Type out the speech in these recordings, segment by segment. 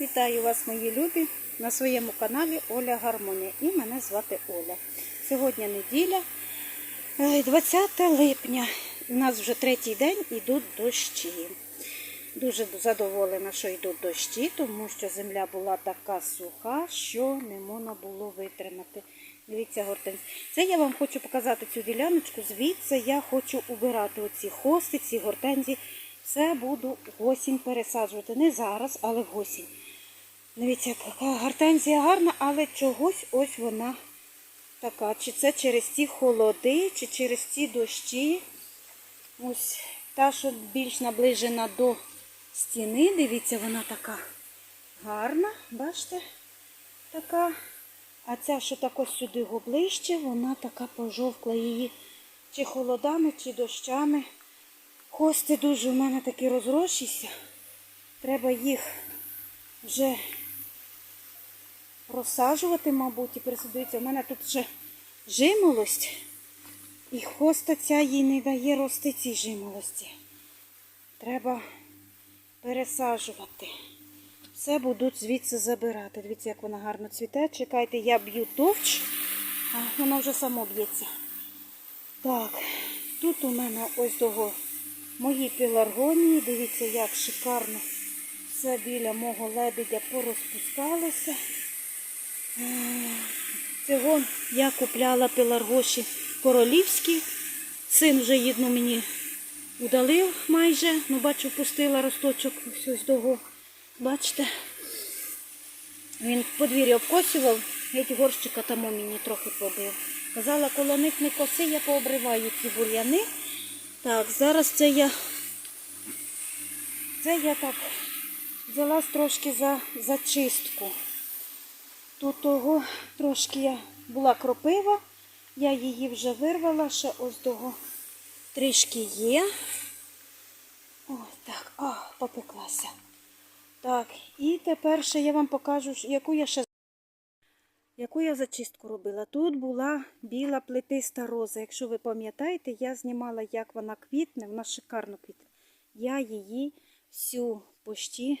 Вітаю вас, мої любі, на своєму каналі Оля Гармонія. І мене звати Оля. Сьогодні неділя, е, 20 липня. У нас вже третій день йдуть дощі. Дуже задоволена, що йдуть дощі, тому що земля була така суха, що не можна було витримати. Дивіться, гортензія. Це я вам хочу показати цю діляночку. Звідси я хочу убирати оці хости, ці гортензії. Все буду в осінь пересаджувати. Не зараз, але в осінь. Дивіться, яка гортензія гарна, але чогось ось вона така. Чи це через ті холоди, чи через ті дощі. Ось та, що більш наближена до стіни. Дивіться, вона така гарна, бачите? Така. А ця, що так ось сюди ближче, вона така пожовкла її чи холодами, чи дощами. Хости дуже в мене такі розрощіся. Треба їх вже розсаджувати, мабуть, і присадується. У мене тут вже жимолость. І хоста ця їй не дає рости цій жимолості. Треба пересаджувати. Все будуть звідси забирати. Дивіться, як вона гарно цвіте. Чекайте, я б'ю товч, а вона вже само б'ється. Так, тут у мене ось того мої пеларгонії. Дивіться, як шикарно все біля мого лебедя порозпускалося. Цього я купляла пеларгоші королівські. Син вже їдну мені удалив майже. Ну, бачу, пустила росточок ось того. Бачите? Він подвір'я обкосював, геть горщика там мені трохи побив. Казала, коло них не коси, я пообриваю ці бур'яни. Так, зараз це я це я так взялась трошки за зачистку. Тут того трошки я була кропива, я її вже вирвала, ще ось того трішки є. Ось так, а, попеклася. Так, і тепер ще я вам покажу, яку я ще яку я зачистку робила. Тут була біла плетиста роза. Якщо ви пам'ятаєте, я знімала, як вона квітне, вона шикарно квітне. Я її всю пощі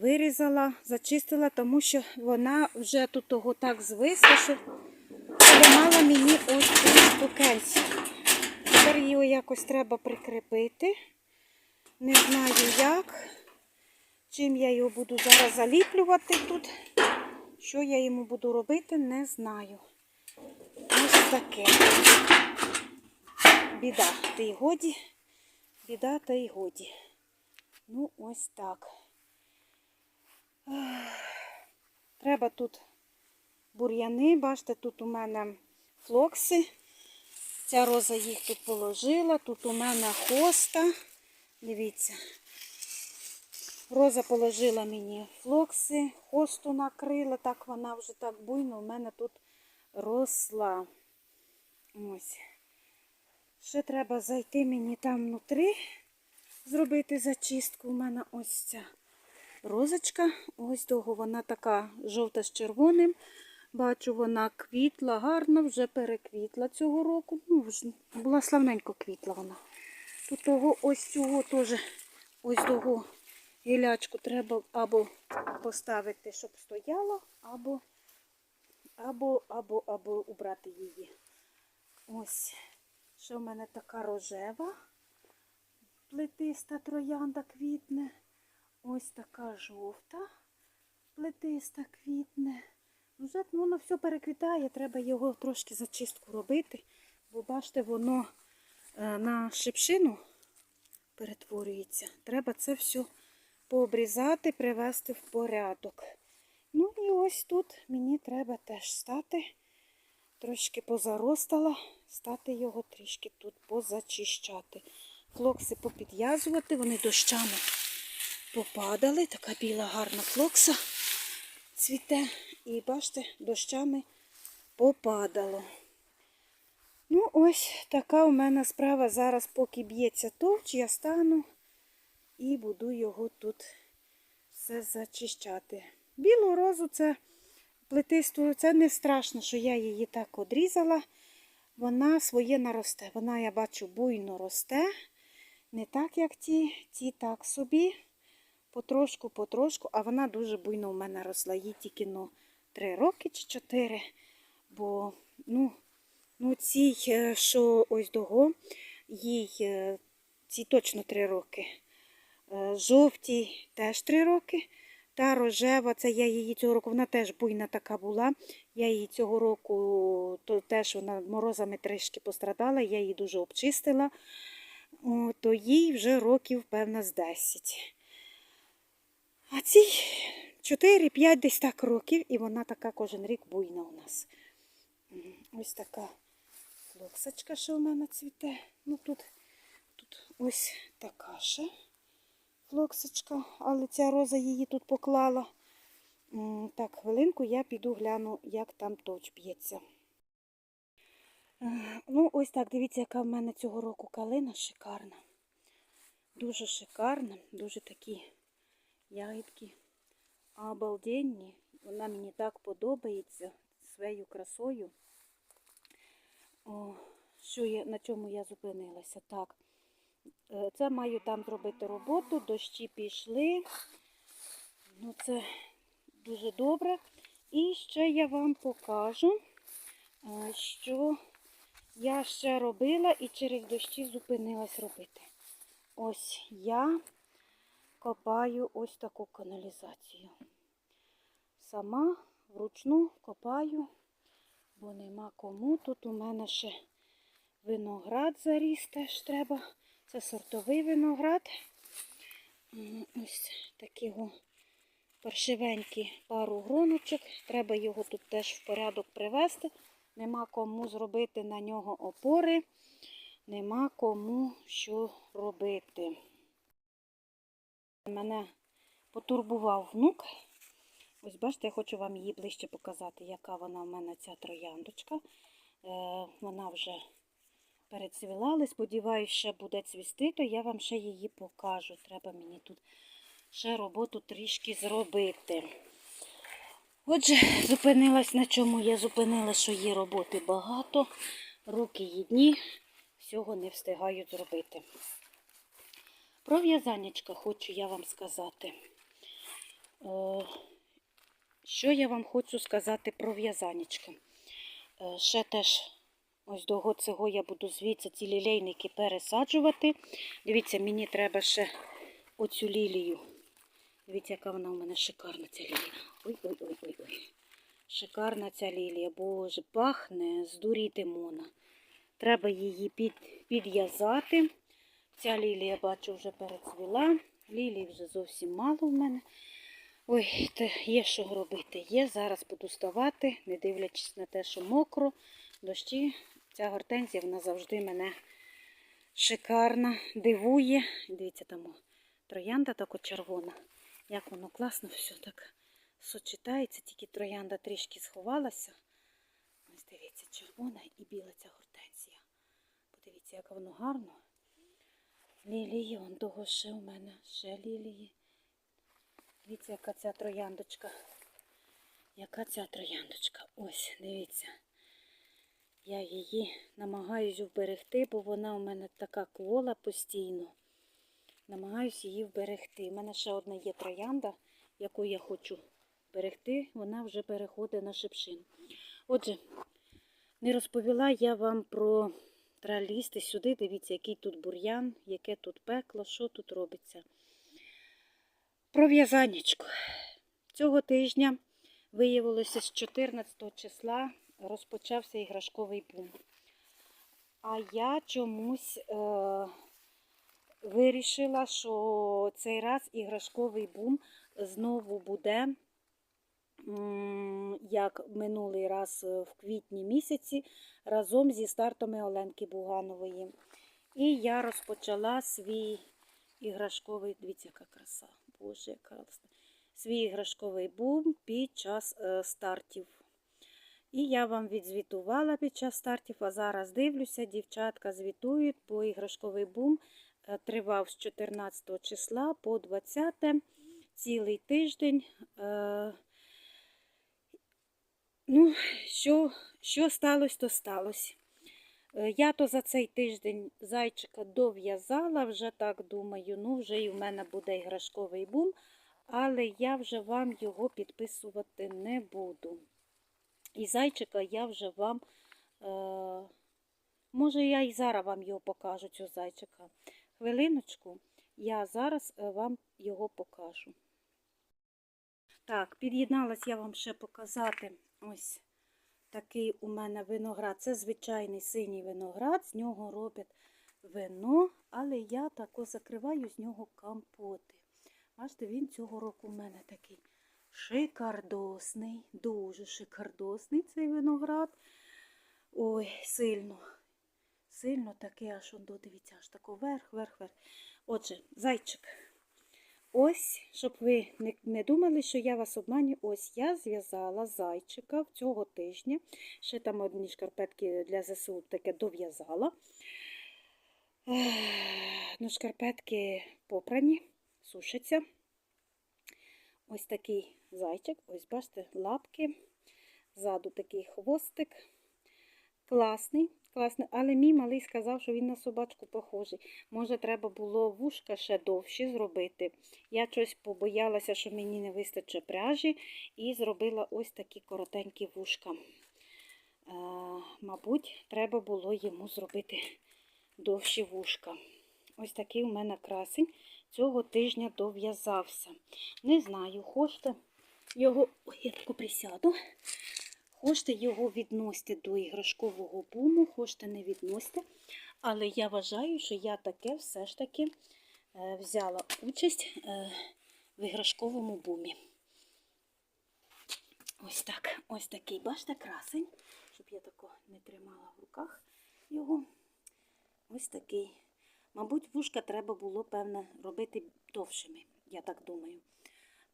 вирізала, зачистила, тому що вона вже тут того так звисла, що тримала мені ось цю штукенці. Тепер її якось треба прикріпити. Не знаю як. Чим я його буду зараз заліплювати тут. Що я йому буду робити, не знаю. Ось таке. Біда, та й годі. Біда та й годі. Ну, ось так. Треба тут бур'яни, бачите, тут у мене флокси. Ця роза їх тут положила. Тут у мене хоста. Дивіться. Роза положила мені флокси, хосту накрила, так вона вже так буйно у мене тут росла. Ось. Ще треба зайти мені там внутрі, зробити зачистку. У мене ось ця розочка. Ось того вона така жовта з червоним. Бачу, вона квітла, гарно, вже переквітла цього року. Ну, була славненько квітла вона. Тут того ось цього теж ось того гілячку треба або поставити, щоб стояла, або, або, або, або убрати її. Ось, що в мене така рожева, плетиста троянда квітне. Ось така жовта, плетиста квітне. Вже воно все переквітає, треба його трошки зачистку робити, бо бачите, воно е, на шипшину перетворюється. Треба це все пообрізати, привести в порядок. Ну і ось тут мені треба теж стати, трошки позаростала, стати його трішки тут позачищати. Флокси попідв'язувати, вони дощами попадали. Така біла гарна флокса цвіте. І бачите, дощами попадало. Ну, ось така у мене справа зараз, поки б'ється товч, я стану і буду його тут все зачищати. Білу розу це плетисту, це не страшно, що я її так одрізала. Вона своє наросте. Вона, я бачу, буйно росте. Не так, як ті, ті так собі. Потрошку, потрошку, а вона дуже буйно в мене росла. Їй тільки ну, 3 роки чи 4. Бо ну, ну цій, е, що ось дого, їй е, цій точно 3 роки. Е, Жовтій теж 3 роки. Та рожева, це я її цього року, вона теж буйна така була. Я її цього року, то теж вона морозами трішки пострадала, я її дуже обчистила. То їй вже років, певно, з 10. А цій 4-5 десь так років, і вона така кожен рік буйна у нас. Ось така флоксочка, що в мене цвіте. Ну тут, тут ось така ще флоксочка, але ця роза її тут поклала. Так, хвилинку я піду гляну, як там точ б'ється. Е, Ну, ось так, дивіться, яка в мене цього року калина шикарна. Дуже шикарна, дуже такі ягідки обалденні. Вона мені так подобається своєю красою. Що я, на чому я зупинилася? Так, е, це маю там зробити роботу, дощі пішли. Ну, це дуже добре. І ще я вам покажу, е, що я ще робила і через дощі зупинилась робити. Ось я копаю ось таку каналізацію. Сама вручну копаю, бо нема кому. Тут у мене ще виноград заріс теж треба. Це сортовий виноград. Ось такі о паршивенькі пару гроночок. Треба його тут теж в порядок привести. Нема кому зробити на нього опори, нема кому що робити. Мене потурбував внук. Ось бачите, я хочу вам її ближче показати, яка вона в мене ця трояндочка. Е, вона вже перецвіла, але сподіваюся, ще буде цвісти, то я вам ще її покажу. Треба мені тут ще роботу трішки зробити. Отже, зупинилась на чому я зупинилась, що є роботи багато, руки їдні, всього не встигаю зробити. Про в'язаннячка хочу я вам сказати. Що я вам хочу сказати про в'язанечка? Е, Ще теж ось до цього я буду звідси ці лілейники пересаджувати. Дивіться, мені треба ще оцю лілію. Дивіться, яка вона у мене шикарна ця лілія. Ой-ой-ой-ой-ой. Шикарна ця лілія, боже, пахне, здуріти мона. Треба її під, підв'язати. Ця лілія, бачу, вже перецвіла. Лілії вже зовсім мало в мене. Ой, є що робити. Є, зараз буду ставати, не дивлячись на те, що мокро, дощі. Ця гортензія, вона завжди мене шикарна, дивує. Дивіться, там троянда така червона. Як воно класно все так сочетається, тільки троянда трішки сховалася. Ось дивіться, червона і біла ця гортензія. Подивіться, як воно гарно. Лілії, он того ще у мене, ще лілії. Дивіться, яка ця трояндочка. Яка ця трояндочка? Ось, дивіться. Я її намагаюсь вберегти, бо вона у мене така квола постійно. Намагаюсь її вберегти. У мене ще одна є троянда, яку я хочу берегти, вона вже переходить на шипшин. Отже, не розповіла я вам про тралісти сюди. Дивіться, який тут бур'ян, яке тут пекло, що тут робиться. Про в'язаннячко. Цього тижня виявилося з 14 числа розпочався іграшковий бум. А я чомусь е, вирішила, що цей раз іграшковий бум знову буде, як минулий раз е, в квітні місяці, разом зі стартами Оленки Буганової. І я розпочала свій іграшковий, дивіться, яка краса, боже, яка краса. Свій іграшковий бум під час е, стартів. І я вам відзвітувала під час стартів, а зараз дивлюся, дівчатка звітують, бо іграшковий бум е, тривав з 14 числа по 20 цілий тиждень. Ну, що, що сталося, то сталося. Е, Я то за цей тиждень зайчика дов'язала, вже так думаю, ну вже і в мене буде іграшковий бум, але я вже вам його підписувати не буду. І зайчика я вже вам, е, може, я і зараз вам його покажу, цього зайчика. Хвилиночку, я зараз е, вам його покажу. Так, під'єдналась я вам ще показати ось такий у мене виноград. Це звичайний синій виноград, з нього роблять вино, але я тако закриваю з нього компоти. Бачите, він цього року у мене такий шикардосний, дуже шикардосний цей виноград. Ой, сильно, сильно такий, аж он дивіться, аж тако вверх. Отже, зайчик. Ось, щоб ви не, думали, що я вас обманю, ось я зв'язала зайчика цього тижня. Ще там одні шкарпетки для ЗСУ таке дов'язала. Ну, шкарпетки попрані, сушаться. Ось такий зайчик, ось бачите, лапки, ззаду такий хвостик. Класний, класний, але мій малий сказав, що він на собачку похожий. Може, треба було вушка ще довші зробити. Я щось побоялася, що мені не вистачить пряжі, і зробила ось такі коротенькі вушка. Е, мабуть, треба було йому зробити довші вушка. Ось такий у мене красень цього тижня дов'язався. Не знаю, хочете його. Ой, я присяду. Хочете його відносити до іграшкового буму, хочете не відносите. Але я вважаю, що я таке все ж таки е, взяла участь е, в іграшковому бумі. Ось так, ось такий, бачите, красень, щоб я тако не тримала в руках його. Ось такий. Мабуть, вушка треба було, певне, робити довшими, я так думаю.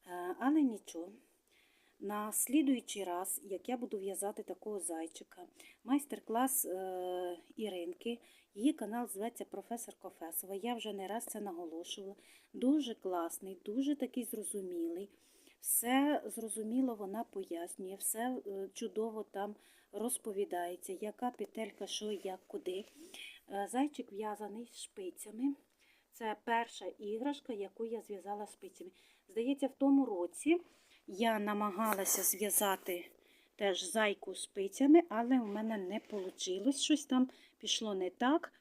Е, Але нічого. На слідуючий раз, як я буду в'язати такого зайчика, майстер-клас е, Іринки, її канал зветься Професор Кофесова. Я вже не раз це наголошувала. Дуже класний, дуже такий зрозумілий. Все зрозуміло вона пояснює, все е, чудово там розповідається, яка петелька, що, як, куди. Е, Зайчик в'язаний шпицями. Це перша іграшка, яку я зв'язала спицями. Здається, в тому році я намагалася зв'язати теж зайку спицями, але у мене не вийшло. Щось там пішло не так,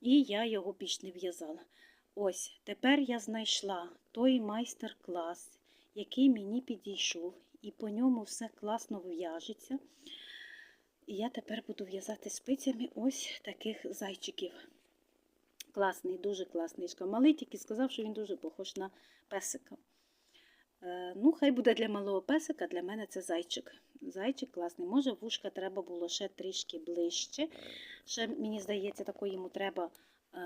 і я його більш не в'язала. Ось, тепер я знайшла той майстер-клас, який мені підійшов, і по ньому все класно в'яжеться. І я тепер буду в'язати спицями ось таких зайчиків. Класний, дуже класний. Малий тільки сказав, що він дуже похож на песика. Е, Ну, хай буде для малого песика, для мене це зайчик. Зайчик класний. Може, вушка треба було ще трішки ближче. Ще, мені здається, такої йому треба е,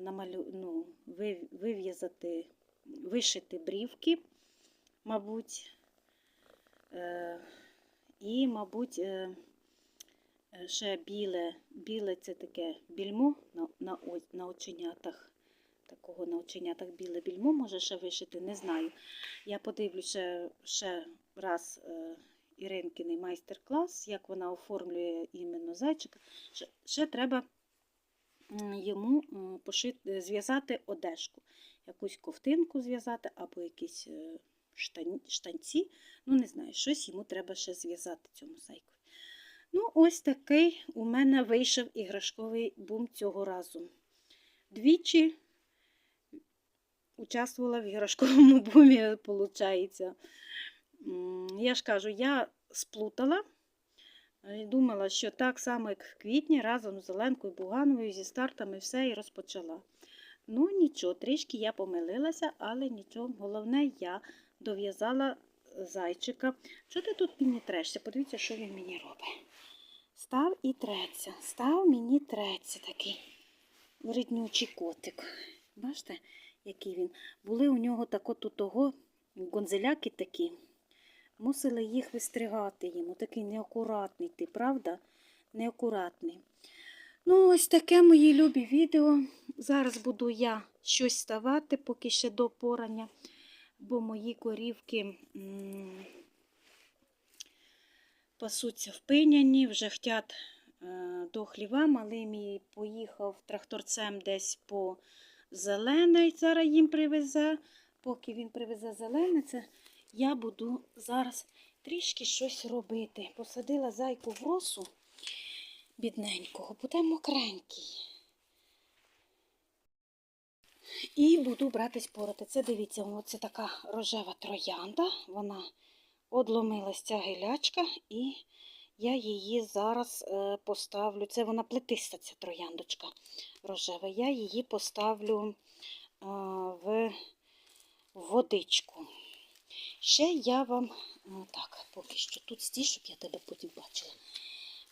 намалю... ну, вив'язати, вишити брівки, мабуть. Е, і, мабуть, е, е, ще біле, біле це таке більмо на, на, на оченятах. Такого на оченятах біле більмо може ще вишити, не знаю. Я подивлюся ще, ще раз е, Іринкиний майстер-клас, як вона оформлює іменно зайчика. Ще, треба йому пошити, зв'язати одежку, якусь ковтинку зв'язати або якісь е, штанці. Ну, не знаю, щось йому треба ще зв'язати цьому зайку. Ну, ось такий у мене вийшов іграшковий бум цього разу. Двічі участвувала в іграшковому бумі, виходить. Я ж кажу, я сплутала. і Думала, що так само, як в квітні, разом з Оленкою Бугановою, зі стартами все і розпочала. Ну, нічого, трішки я помилилася, але нічого. Головне, я дов'язала зайчика. Що ти тут мені трешся? Подивіться, що він мені робить. Став і треться. Став мені треться такий вреднючий котик. Бачите, який він? Були у нього тако тут того гонзеляки такі. Мусили їх вистригати йому. Такий неакуратний ти, правда? Неакуратний. Ну, ось таке мої любі відео. Зараз буду я щось ставати, поки ще до порання, бо мої корівки пасуться в пиняні, вже хотять е, до хліва. Малий мій поїхав тракторцем десь по зелене, зараз їм привезе. Поки він привезе зелене, це я буду зараз трішки щось робити. Посадила зайку в росу бідненького, буде мокренький. І буду братись пороти. Це дивіться, оце така рожева троянда. Вона одломилась ця гілячка, і я її зараз е, поставлю. Це вона плетиста, ця трояндочка рожева. Я її поставлю в водичку. Ще я вам, так, поки що тут стій, щоб я тебе потім бачила.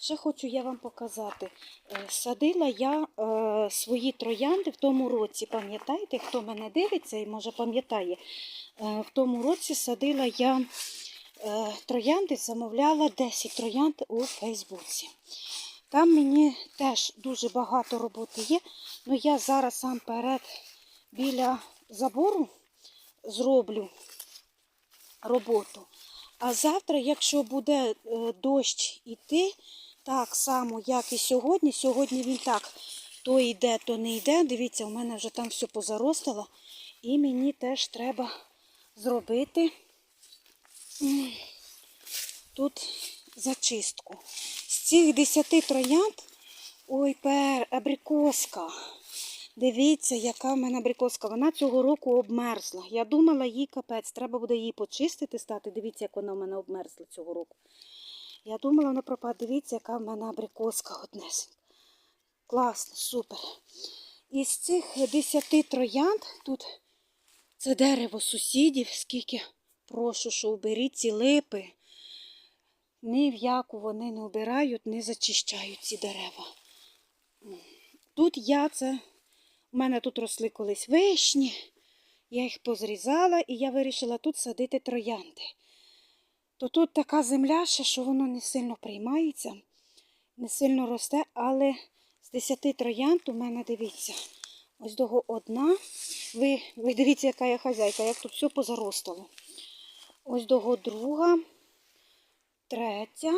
Ще хочу я вам показати. Е, Садила я е, свої троянди в тому році, пам'ятаєте, хто мене дивиться і може пам'ятає, е, в тому році садила я троянди, замовляла 10 троянд у Фейсбуці. Там мені теж дуже багато роботи є, але я зараз сам перед біля забору зроблю роботу. А завтра, якщо буде е, дощ іти, так само, як і сьогодні, сьогодні він так то йде, то не йде. Дивіться, у мене вже там все позаростало. І мені теж треба зробити тут зачистку. З цих 10 троянд, ой, пер, абрикоска. Дивіться, яка в мене абрикоска. Вона цього року обмерзла. Я думала, їй капець, треба буде її почистити стати. Дивіться, як вона в мене обмерзла цього року. Я думала, вона пропаде. Дивіться, яка в мене абрикоска однесенька. Класно, супер. Із цих 10 троянд тут це дерево сусідів, скільки прошу, що уберіть ці липи. Ні в яку вони не обирають, не зачищають ці дерева. Тут я це, у мене тут росли колись вишні, я їх позрізала і я вирішила тут садити троянди. То тут така земля, ще, що воно не сильно приймається, не сильно росте, але з 10 троянд у мене дивіться. Ось того одна. Ви, ви дивіться, яка я хазяйка, як тут все позаростало. Ось того друга, третя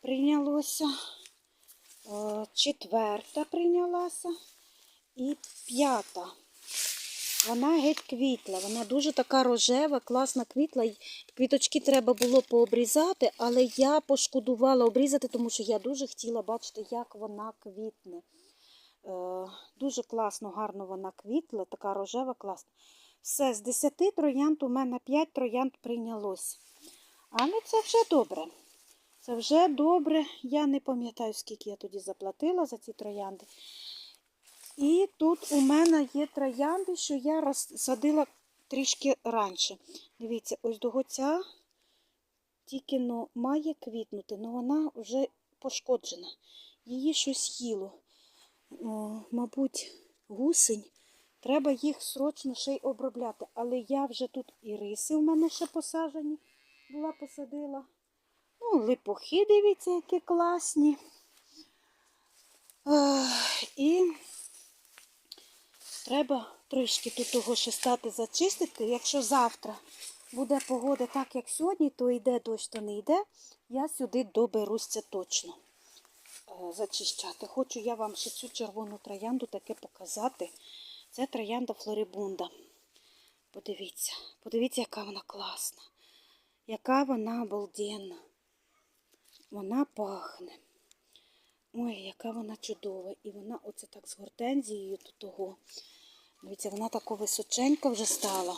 прийнялося, е, четверта прийнялася і п'ята. Вона геть квітла, вона дуже така рожева, класна квітла. Квіточки треба було пообрізати, але я пошкодувала обрізати, тому що я дуже хотіла бачити, як вона квітне. Е, дуже класно, гарно вона квітла, така рожева, класна. Все, з 10 троянд у мене 5 троянд прийнялось. Але це вже добре. Це вже добре. Я не пам'ятаю, скільки я тоді заплатила за ці троянди. І тут у мене є троянди, що я розсадила трішки раніше. Дивіться, ось до ця тільки но має квітнути, але вона вже пошкоджена. Її щось їло. О, мабуть, гусень. Треба їх срочно ще й обробляти. Але я вже тут і риси у мене ще посаджені. Була посадила. Ну, липохи, дивіться, які класні. І треба трішки тут того ще стати зачистити. Якщо завтра буде погода так, як сьогодні, то йде дощ, то не йде. Я сюди доберусь це точно е, зачищати. Хочу я вам ще цю червону троянду таке показати. Це троянда Флорибунда. Подивіться, подивіться, яка вона класна, яка вона обалденна. Вона пахне. Ой, яка вона чудова. І вона оце так з гортензією до того. Дивіться, вона така височенька вже стала.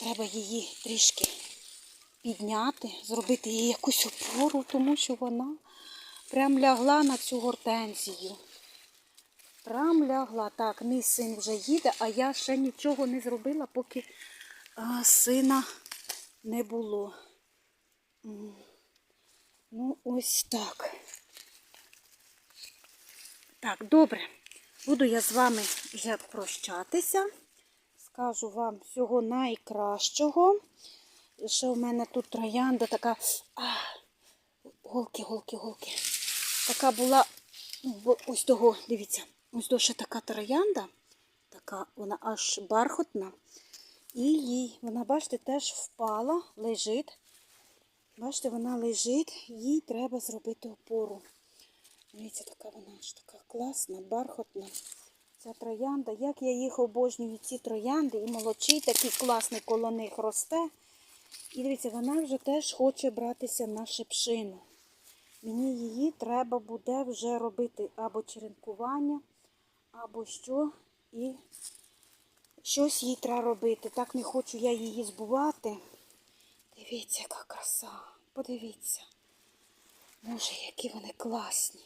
Треба її трішки підняти, зробити їй якусь опору, тому що вона прям лягла на цю гортензію. Прям лягла. Так, мій син вже їде, а я ще нічого не зробила, поки а, сина не було. Ну, ось так. Так, добре. Буду я з вами вже прощатися. Скажу вам всього найкращого. Ще у мене тут троянда така. А, голки, голки, голки. Така була ось того, дивіться, ось ще така троянда. Така вона аж бархатна. І їй, вона, бачите, теж впала, лежить. Бачите, вона лежить, їй треба зробити опору. Дивіться, така вона ж така класна, бархатна. Ця троянда, як я їх обожнюю, ці троянди, і молочий такий класний коло них росте. І дивіться, вона вже теж хоче братися на шипшину. Мені її треба буде вже робити або черенкування, або що. І щось їй треба робити. Так не хочу я її збувати. Дивіться, яка краса. Подивіться. Боже, які вони класні.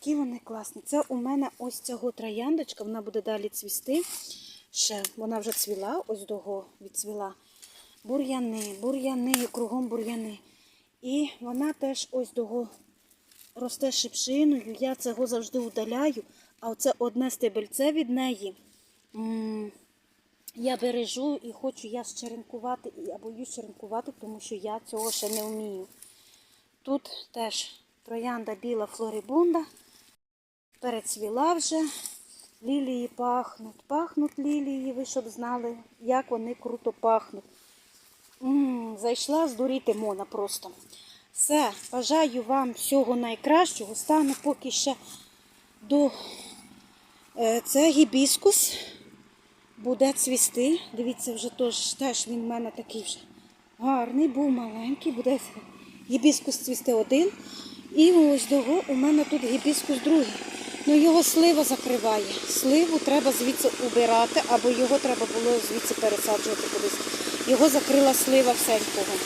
Які вони класні. Це у мене ось цього трояндочка, вона буде далі цвісти. Ще вона вже цвіла, ось дого відцвіла. Бур'яни, бур'яни, кругом бур'яни. І вона теж ось дого росте шипшиною. Я цього завжди удаляю. А оце одне стебельце від неї. Я бережу і хочу я щеренкувати, я боюсь щеренкувати, тому що я цього ще не вмію. Тут теж троянда біла флорибунда. Перецвіла вже. Лілії пахнуть. Пахнуть лілії, ви щоб знали, як вони круто пахнуть. М, зайшла здуріти Мона просто. Все, бажаю вам всього найкращого. Стану поки ще до це гібіскус. Буде цвісти. Дивіться, вже теж, теж він в мене такий вже гарний, був маленький, буде гібіскус цвісти один. І ось того у мене тут гібіскус другий. Ну його слива закриває. Сливу треба звідси убирати, або його треба було звідси пересаджувати кудись. Його закрила слива всенького.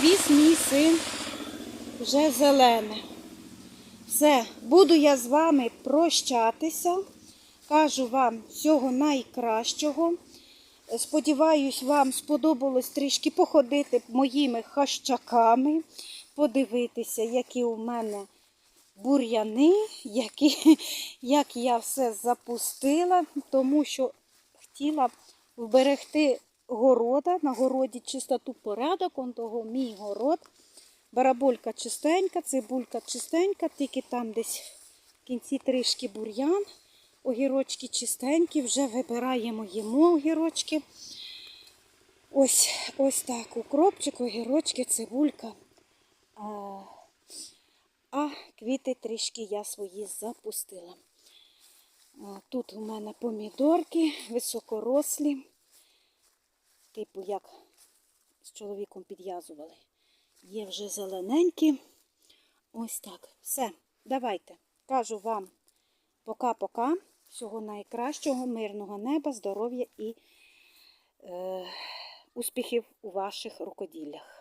Так, мій син вже зелене. Все, буду я з вами прощатися. Кажу вам всього найкращого. Сподіваюсь, вам сподобалось трішки походити моїми хащаками, подивитися, які у мене бур'яни, які, як я все запустила, тому що хотіла вберегти города, на городі чистоту порядок, он того мій город. Бараболька чистенька, цибулька чистенька, тільки там десь в кінці трішки бур'ян. Огірочки чистенькі, вже вибираємо їмо огірочки. Ось ось так. Укропчик, огірочки, цибулька. А, а квіти трішки я свої запустила. Тут у мене помідорки високорослі, типу як з чоловіком підв'язували. Є вже зелененькі. Ось так. Все, давайте. Кажу вам пока-пока. Всього найкращого, мирного неба, здоров'я і е, успіхів у ваших рукоділлях.